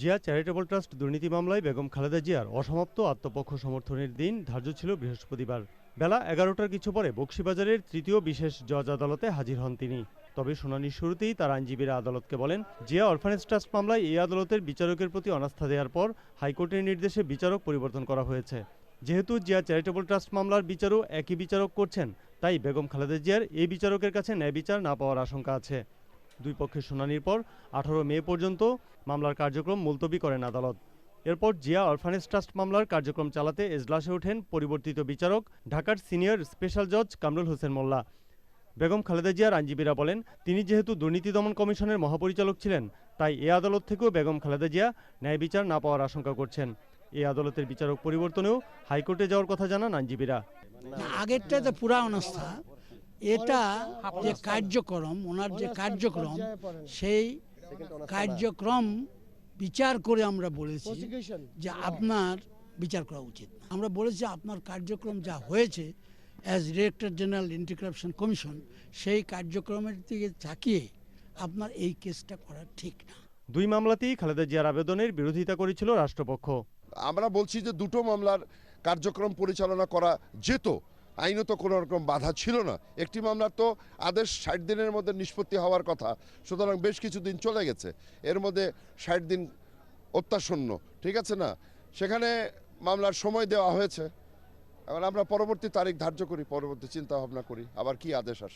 Zia charitable trust দুর্নীতি মামলায় বেগম খালেদা জিয়ার অসমাপ্ত আত্মপক্ষ সমর্থনের দিন ধার্য ছিল বৃহস্পতিবার। বেলা এগারোটার কিছু পরে বক্সিবাজারের তৃতীয় বিশেষ জজ আদালতে হাজির হন তিনি। তবে শুনানির শুরুতেই তার আইনজীবীরা আদালতকে বলেন, জিয়া অরফানেজ ট্রাস্ট মামলায় এই আদালতের বিচারকের প্রতি অনাস্থা দেওয়ার পর হাইকোর্টের নির্দেশে বিচারক পরিবর্তন করা হয়েছে। যেহেতু জিয়া চ্যারিটেবল ট্রাস্ট মামলার বিচারও একই বিচারক করছেন, তাই বেগম খালেদা জিয়ার এই বিচারকের কাছে ন্যায় বিচার না পাওয়ার আশঙ্কা আছে। দুই পক্ষের শুনানির পর আঠারো মে পর্যন্ত মামলার কার্যক্রম মুলতবি করেন আদালত। এরপর জিয়া অরফানেজ ট্রাস্ট মামলার কার্যক্রম চালাতে এজলাসে ওঠেন পরিবর্তিত বিচারক, ঢাকার সিনিয়র স্পেশাল জজ কামরুল হোসেন মোল্লা। বেগম খালেদা জিয়ার আইনজীবীরা বলেন, তিনি যেহেতু দুর্নীতি দমন কমিশনের মহাপরিচালক ছিলেন, তাই এ আদালত থেকেও বেগম খালেদা জিয়া ন্যায় বিচার না পাওয়ার আশঙ্কা করছেন। এই আদালতের বিচারক পরিবর্তনেও হাইকোর্টে যাওয়ার কথা জানান আইনজীবীরা আগেরটা তো পুরা অনাস্থা। এটা যে কার্যক্রম ওনার যে কার্যক্রম সেই কার্যক্রম বিচার করে আমরা বলেছি যে আপনার বিচার করা উচিত। আমরা বলেছি আপনার কার্যক্রম যা হয়েছে as director general anti corruption commission সেই কার্যক্রমের দিকে তাকিয়ে আপনার এই কেসটা করা ঠিক না। দুই মামলাতেই খালেদা জিয়ার আবেদনের বিরোধিতা করেছিল রাষ্ট্রপক্ষ। আমরা বলছি যে দুটো মামলার কার্যক্রম পরিচালনা করা যেত। আইনত কোনো রকম বাধা ছিল না। একটি মামলার তো আদেশ ষাট দিনের মধ্যে নিষ্পত্তি হওয়ার কথা। সুতরাং বেশ কিছু দিন চলে গেছে। এর মধ্যে ষাট দিন অত্যাশূন্য, ঠিক আছে না? সেখানে মামলার সময় দেওয়া হয়েছে। এবার আমরা পরবর্তী তারিখ ধার্য করি, পরবর্তী চিন্তা ভাবনা করি। আবার কি আদেশ আসে?